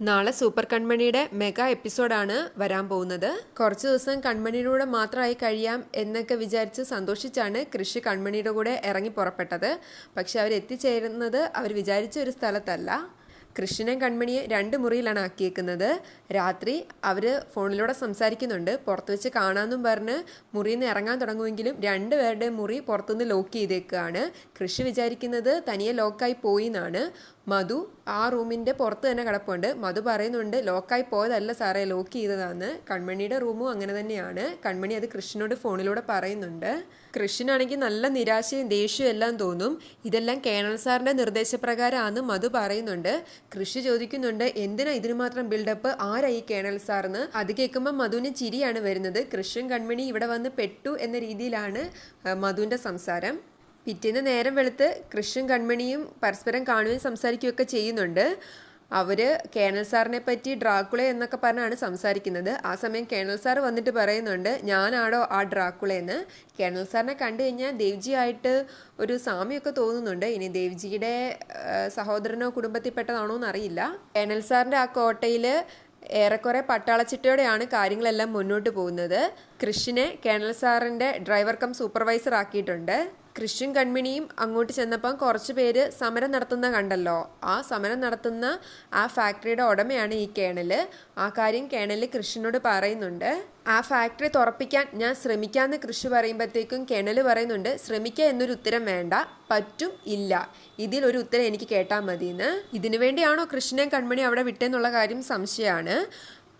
നാളെ super കൺമണിയുടെ mega എപ്പിസോഡാണ് വരാൻ പോകുന്നത്. കുറച്ച് ദിവസം കൺമണിയുടെ മാത്രമായി കഴിയാം എന്നൊക്കെ വിചാരിച്ച് സന്തോഷിച്ചാണ് കൃഷി കൺമണിയുടെ കൂടെ ഇറങ്ങി പുറപ്പെട്ടത്. പക്ഷെ അവർ എത്തിച്ചേരുന്നത് അവർ വിചാരിച്ച ഒരു സ്ഥലത്തല്ല. കൃഷ്ണൻ കൺമണിയെ രണ്ട് മുറിയിലാണ് ആക്കിയേക്കുന്നത്. രാത്രി അവർ ഫോണിലൂടെ സംസാരിക്കുന്നുണ്ട്. പുറത്ത് വെച്ച് കാണാമെന്നും പറഞ്ഞ് മുറിയിൽ നിന്ന് ഇറങ്ങാൻ തുടങ്ങുമെങ്കിലും രണ്ട് പേരുടെ മുറി പുറത്തുനിന്ന് ലോക്ക് ചെയ്തേക്കുകയാണ് കൃഷി വിചാരിക്കുന്നത് തനിയെ ലോക്കായി പോയി എന്നാണ്. മധു ആ റൂമിന്റെ പുറത്ത് തന്നെ കിടപ്പുണ്ട്. മധു പറയുന്നുണ്ട് ലോക്കായി പോയതല്ല സാറേ ലോക്ക് ചെയ്തതാന്ന്. കൺമണിയുടെ റൂമും അങ്ങനെ തന്നെയാണ്. കൺമണി അത് കൃഷ്ണനോട് ഫോണിലൂടെ പറയുന്നുണ്ട്. കൃഷ്ണനാണെങ്കിൽ നല്ല നിരാശയും ദേഷ്യവും എല്ലാം തോന്നും. ഇതെല്ലാം കേണൽ സാറിന്റെ നിർദ്ദേശപ്രകാരമാണ് മധു പറയുന്നുണ്ട്. കൃഷി ചോദിക്കുന്നുണ്ട് എന്തിനാ ഇതിന് മാത്രം ബിൽഡപ്പ് ആരായി കേണൽ സാറിന് അത് കേൾക്കുമ്പോൾ മധുവിന് ചിരിയാണ് വരുന്നത്. കൃഷ്ണൻ കൺമണി ഇവിടെ വന്ന് പെട്ടു എന്ന രീതിയിലാണ് മധുവിന്റെ സംസാരം. പിറ്റേന്ന് നേരം വെളുത്ത് കൃഷ്ണൻ കൺമണിയും പരസ്പരം കാണുകയും സംസാരിക്കുകയൊക്കെ ചെയ്യുന്നുണ്ട്. അവർ കേണൽ സാറിനെ പറ്റി ഡ്രാക്കുള എന്നൊക്കെ പറഞ്ഞാണ് സംസാരിക്കുന്നത്. ആ സമയം കേണൽ സാർ വന്നിട്ട് പറയുന്നുണ്ട് ഞാനാണോ ആ ഡ്രാക്കുള എന്ന് കേണൽ സാറിനെ കണ്ടു കഴിഞ്ഞാൽ ദേവ്ജി ആയിട്ട് ഒരു സാമ്യമൊക്കെ തോന്നുന്നുണ്ട്. ഇനി ദേവ്ജിയുടെ സഹോദരനോ കുടുംബത്തിൽപ്പെട്ടതാണോ എന്നറിയില്ല. കേണൽ സാറിന്റെ ആ കോട്ടയിൽ ഏറെക്കുറെ പട്ടാളച്ചിട്ടയോടെയാണ് കാര്യങ്ങളെല്ലാം മുന്നോട്ട് പോകുന്നത്. കൃഷിനെ കേണൽ സാറിന്റെ ഡ്രൈവർ കം സൂപ്പർവൈസർ ആക്കിയിട്ടുണ്ട് കൃഷ്ണൻ കൺമിണിയും അങ്ങോട്ട് ചെന്നപ്പം കുറച്ച് പേര് സമരം നടത്തുന്ന കണ്ടല്ലോ. ആ സമരം നടത്തുന്ന ആ ഫാക്ടറിയുടെ ഉടമയാണ് ഈ കേണൽ. ആ കാര്യം കേണൽ കൃഷ്ണനോട് പറയുന്നുണ്ട്. ആ ഫാക്ടറി തുറപ്പിക്കാൻ ഞാൻ ശ്രമിക്കാമെന്ന് കൃഷി പറയുമ്പോഴത്തേക്കും കിണൽ പറയുന്നുണ്ട് ശ്രമിക്കുക എന്നൊരു ഉത്തരം വേണ്ട പറ്റും ഇല്ല. ഇതിൽ ഒരു ഉത്തരം എനിക്ക് കേട്ടാൽ മതിയെന്ന് ഇതിനു വേണ്ടിയാണോ കൃഷ്ണൻ കൺമണി അവിടെ വിട്ടെന്നുള്ള കാര്യം സംശയമാണ്.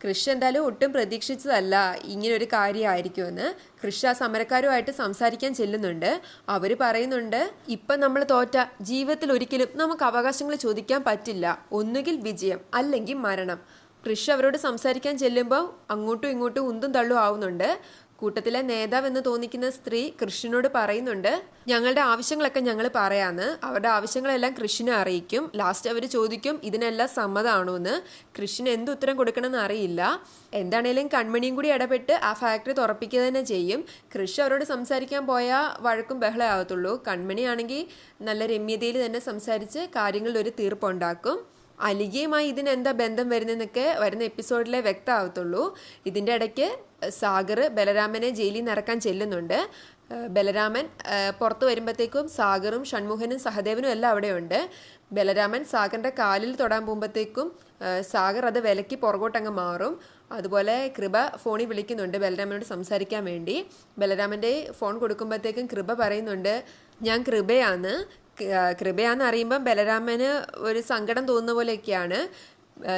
കൃഷി എന്തായാലും ഒട്ടും പ്രതീക്ഷിച്ചതല്ല. ഇങ്ങനൊരു കാര്യമായിരിക്കുമെന്ന് കൃഷി ആ സമരക്കാരുമായിട്ട് സംസാരിക്കാൻ ചെല്ലുന്നുണ്ട്. അവർ പറയുന്നുണ്ട് ഇപ്പം നമ്മൾ തോറ്റ ജീവിതത്തിൽ ഒരിക്കലും നമുക്ക് അവകാശങ്ങൾ ചോദിക്കാൻ പറ്റില്ല. ഒന്നുകിൽ വിജയം അല്ലെങ്കിൽ മരണം. കൃഷി അവരോട് സംസാരിക്കാൻ ചെല്ലുമ്പോൾ അങ്ങോട്ടും ഇങ്ങോട്ടും ഉന്തും തള്ളും ആവുന്നുണ്ട്. കൂട്ടത്തിലെ നേതാവെന്ന് തോന്നിക്കുന്ന സ്ത്രീ കൃഷ്ണനോട് പറയുന്നുണ്ട് ഞങ്ങളുടെ ആവശ്യങ്ങളൊക്കെ ഞങ്ങൾ പറയാന്ന്. അവരുടെ ആവശ്യങ്ങളെല്ലാം കൃഷ്ണനെ അറിയിക്കും. ലാസ്റ്റ് അവർ ചോദിക്കും ഇതിനെല്ലാം സമ്മതമാണോ എന്ന് കൃഷ്ണൻ എന്ത് ഉത്തരം കൊടുക്കണമെന്ന് അറിയില്ല. എന്താണേലും കൺമണിയും കൂടി ഇടപെട്ട് ആ ഫാക്ടറി തുറപ്പിക്കുക തന്നെ ചെയ്യും. കൃഷി അവരോട് സംസാരിക്കാൻ പോയാൽ വഴക്കും ബഹളമാവത്തുള്ളൂ കൺമണിയാണെങ്കിൽ നല്ല രമ്യതയിൽ തന്നെ സംസാരിച്ച് കാര്യങ്ങളിൽ ഒരു തീർപ്പുണ്ടാക്കും. അലികയുമായി ഇതിനെന്താ ബന്ധം വരുന്നതെന്നൊക്കെ വരുന്ന എപ്പിസോഡിലെ വ്യക്തമാവത്തുള്ളൂ ഇതിന്റെ ഇടയ്ക്ക് സാഗർ ബലരാമനെ ജയിലിൽ നിന്ന് ചെല്ലുന്നുണ്ട്. ബലരാമൻ പുറത്തു വരുമ്പോഴത്തേക്കും സാഗറും ഷൺമുഖനും സഹദേവനും എല്ലാം അവിടെയുണ്ട്. ബലരാമൻ സാഗറിന്റെ കാലിൽ തൊടാൻ പോകുമ്പോഴത്തേക്കും സാഗർ അത് വിലക്കി പുറകോട്ടങ്ങ് മാറും. അതുപോലെ കൃപ ഫോണിൽ വിളിക്കുന്നുണ്ട് ബലരാമനോട് സംസാരിക്കാൻ വേണ്ടി. ബലരാമന്റെ ഫോൺ കൊടുക്കുമ്പോഴത്തേക്കും കൃപ പറയുന്നുണ്ട് ഞാൻ കൃപയാണ്. കൃപയാന്ന് അറിയുമ്പം ബലരാമന് ഒരു സങ്കടം തോന്നുന്ന പോലെയൊക്കെയാണ്.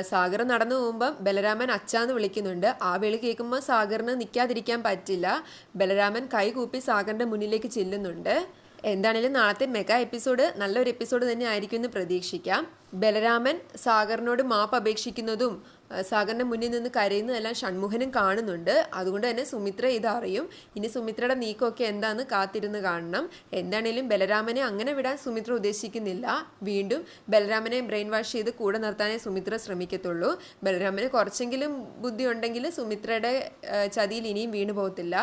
സാഗർ നടന്നു പോകുമ്പം ബലരാമൻ അച്ചാന്ന് വിളിക്കുന്നുണ്ട്. ആ വിളി കേൾക്കുമ്പോൾ സാഗറിന് നിൽക്കാതിരിക്കാൻ പറ്റില്ല. ബലരാമൻ കൈകൂപ്പി സാഗറിന്റെ മുന്നിലേക്ക് ചെല്ലുന്നുണ്ട്. എന്താണേലും നാളത്തെ മെഗാ എപ്പിസോഡ് നല്ലൊരു എപ്പിസോഡ് തന്നെ ആയിരിക്കും എന്ന് പ്രതീക്ഷിക്കാം. ബലരാമൻ സാഗറിനോട് മാപ്പ് അപേക്ഷിക്കുന്നതും ഏഹ് സാഗറിന്റെ മുന്നിൽ നിന്ന് കരയുന്നതെല്ലാം ഷൺമുഖനും കാണുന്നുണ്ട്. അതുകൊണ്ട് തന്നെ സുമിത്ര ഇതറിയും. ഇനി സുമിത്രയുടെ നീക്കമൊക്കെ എന്താന്ന് കാത്തിരുന്ന് കാണണം. എന്താണേലും ബലരാമനെ അങ്ങനെ വിടാൻ സുമിത്ര ഉദ്ദേശിക്കുന്നില്ല. വീണ്ടും ബലരാമനെ ബ്രെയിൻ വാഷ് ചെയ്ത് കൂടെ നിർത്താനേ സുമിത്ര ശ്രമിക്കത്തുള്ളൂ. ബലരാമന് കുറച്ചെങ്കിലും ബുദ്ധി ഉണ്ടെങ്കിൽ സുമിത്രയുടെ ചതിയിൽ ഇനിയും വീണു പോകത്തില്ല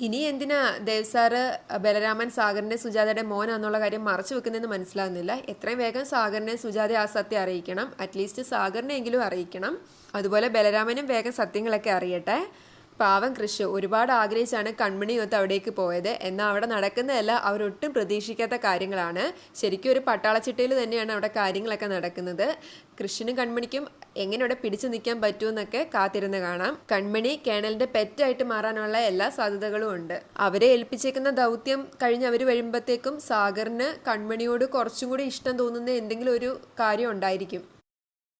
ഇനി എന്തിനാ ദേവ് സാറ് ബലരാമൻ സാഗറിന്റെ സുജാതയുടെ മോനാന്നുള്ള കാര്യം മറച്ചു വെക്കുന്നതെന്ന് മനസ്സിലാകുന്നില്ല എത്രയും വേഗം സാഗറിനെ സുജാത ആ സത്യം അറിയിക്കണം. അറ്റ്ലീസ്റ്റ് സാഗറിനെങ്കിലും അറിയിക്കണം. അതുപോലെ ബലരാമനും വേഗം സത്യങ്ങളൊക്കെ അറിയട്ടെ. പാവം കൃഷി ഒരുപാട് ആഗ്രഹിച്ചാണ് കൺമണി ഒത്ത് അവിടേക്ക് പോയത്. എന്നാൽ അവിടെ നടക്കുന്നതല്ല അവരൊട്ടും പ്രതീക്ഷിക്കാത്ത കാര്യങ്ങളാണ്. ശരിക്കും ഒരു പട്ടാളച്ചിട്ടയിൽ തന്നെയാണ് അവിടെ കാര്യങ്ങളൊക്കെ നടക്കുന്നത്. കൃഷിനും കൺമണിക്കും എങ്ങനെ അവിടെ പിടിച്ചു നിൽക്കാൻ പറ്റുമെന്നൊക്കെ കാത്തിരുന്ന് കാണാം. കൺമണി കേണലിന്റെ പെറ്റായിട്ട് മാറാനുള്ള എല്ലാ സാധ്യതകളും ഉണ്ട്. അവരെ ഏൽപ്പിച്ചേക്കുന്ന ദൗത്യം കഴിഞ്ഞ് അവർ വരുമ്പോഴത്തേക്കും സാഗറിന് കൺമണിയോട് കുറച്ചും കൂടി ഇഷ്ടം തോന്നുന്ന എന്തെങ്കിലും ഒരു കാര്യം ഉണ്ടായിരിക്കും.